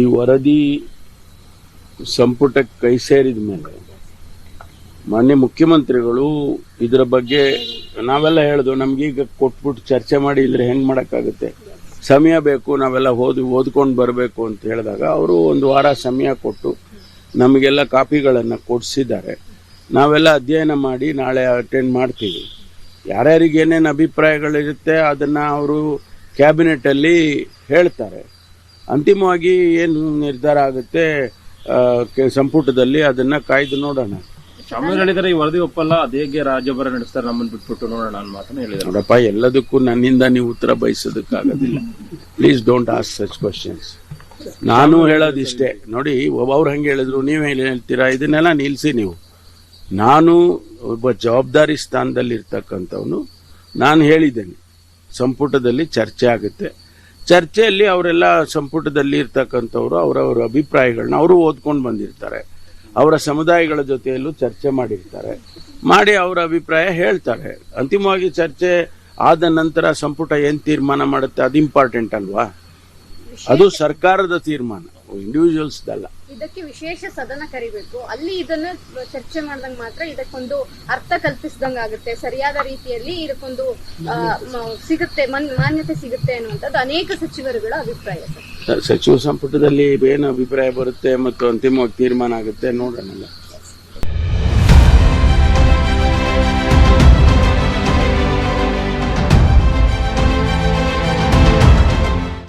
ಈ ವರದಿ ಸಂಪುಟಕ್ಕೆ ಕೈ ಸೇರಿದ ಮೇಲೆ ಮಾನ್ಯ ಮುಖ್ಯಮಂತ್ರಿಗಳು ಇದರ ಬಗ್ಗೆ ನಾವೆಲ್ಲ ಹೇಳ್ದು ಈಗ ಕೊಟ್ಬಿಟ್ಟು ಚರ್ಚೆ ಮಾಡಿ ಇದ್ರೆ ಹೆಂಗ್ ಮಾಡೋಕ್ಕಾಗುತ್ತೆ? ಸಮಯ ಬೇಕು, ನಾವೆಲ್ಲ ಓದಿ, ಓದ್ಕೊಂಡು ಬರಬೇಕು ಅಂತ ಹೇಳಿದಾಗ ಅವರು ಒಂದು ವಾರ ಸಮಯ ಕೊಟ್ಟು ನಮಗೆಲ್ಲ ಕಾಪಿಗಳನ್ನು ಕೊಡಿಸಿದ್ದಾರೆ. ನಾವೆಲ್ಲ ಅಧ್ಯಯನ ಮಾಡಿ ನಾಳೆ ಅಟೆಂಡ್ ಮಾಡ್ತೀವಿ. ಯಾರ್ಯಾರಿಗೆ ಏನೇನು ಅಭಿಪ್ರಾಯಗಳಿರುತ್ತೆ ಅದನ್ನು ಅವರು ಕ್ಯಾಬಿನೆಟಲ್ಲಿ ಹೇಳ್ತಾರೆ. ಅಂತಿಮವಾಗಿ ಏನು ನಿರ್ಧಾರ ಆಗುತ್ತೆ ಸಂಪುಟದಲ್ಲಿ ಅದನ್ನ ಕಾಯ್ದು ನೋಡೋಣ. ಹೇಳಿದ್ರೆ ಹೇಳಿದಾರೆ ಈ ವರದಿ ಒಪ್ಪಲ್ಲ ಅದೇಗೆ ರಾಜ್ಯಭರ ನಡೆಸ್ತಾರೆ ನಮ್ಮನ್ನು ಬಿಟ್ಬಿಟ್ಟು ನೋಡೋಣ ಅನ್ನೋ ಮಾತನ್ನ ಹೇಳಿದ್ರು ನೋಡಪ್ಪ ಎಲ್ಲದಕ್ಕೂ ನನ್ನಿಂದ ನೀವು ಉತ್ತರ ಬಯಸೋದಕ್ಕಾಗೋದಿಲ್ಲ. Please don't ask such questions ನಾನು ಹೇಳೋದಿಷ್ಟೇ. ನೋಡಿ ಅವ್ರು ಹಂಗೆ ಹೇಳಿದ್ರು ನೀವು ಹೇಳಿ ಹೇಳ್ತೀರಾ? ಇದನ್ನೆಲ್ಲ ನಿಲ್ಲಿಸಿ ನೀವು. ನಾನು ಒಬ್ಬ ಜವಾಬ್ದಾರಿ ಸ್ಥಾನದಲ್ಲಿ ಇರ್ತಕ್ಕಂಥವನು ನಾನು ಹೇಳಿದ್ದೇನೆ ಸಂಪುಟದಲ್ಲಿ ಚರ್ಚೆ ಆಗುತ್ತೆ. ಚರ್ಚೆಯಲ್ಲಿ ಅವರೆಲ್ಲ ಸಂಪುಟದಲ್ಲಿ ಇರ್ತಕ್ಕಂಥವ್ರು ಅವರವರ ಅಭಿಪ್ರಾಯಗಳನ್ನ ಅವರು ಓದ್ಕೊಂಡು ಬಂದಿರ್ತಾರೆ. ಅವರ ಸಮುದಾಯಗಳ ಜೊತೆಯಲ್ಲೂ ಚರ್ಚೆ ಮಾಡಿರ್ತಾರೆ. ಮಾಡಿ ಅವರ ಅಭಿಪ್ರಾಯ ಹೇಳ್ತಾರೆ. ಅಂತಿಮವಾಗಿ ಚರ್ಚೆ ಆದ ನಂತರ ಸಂಪುಟ ಏನು ತೀರ್ಮಾನ ಮಾಡುತ್ತೆ? ಅದು ಇಂಪಾರ್ಟೆಂಟ್ ಅಲ್ವಾ? ಅದು ಸರ್ಕಾರದ ತೀರ್ಮಾನ ಇಂಡಿವಿಜುವಲ್ಸ್ ಅಲ್ಲ. ಇದಕ್ಕೆ ವಿಶೇಷ ಸದನ ಕರಿಬೇಕು. ಅಲ್ಲಿ ಇದನ್ನ ಚರ್ಚೆ ಮಾಡಿದಂಗ ಮಾತ್ರ ಇದಕ್ಕೊಂದು ಅರ್ಥ ಕಲ್ಪಿಸಿದಂಗ ಆಗುತ್ತೆ. ಸರಿಯಾದ ರೀತಿಯಲ್ಲಿ ಇದಕ್ಕೊಂದು ಸಿಗುತ್ತೆ ಮನ್- ಮಾನ್ಯತೆ ಸಿಗುತ್ತೆ ಅನ್ನುವಂಥದ್ದು ಅನೇಕ ಸಚಿವರುಗಳ ಅಭಿಪ್ರಾಯ ಸಚಿವ ಸಂಪುಟದಲ್ಲಿ ಏನು ಅಭಿಪ್ರಾಯ ಬರುತ್ತೆ ಮತ್ತು ಅಂತಿಮವಾಗಿ ತೀರ್ಮಾನ ಆಗುತ್ತೆ ನೋಡೋಣ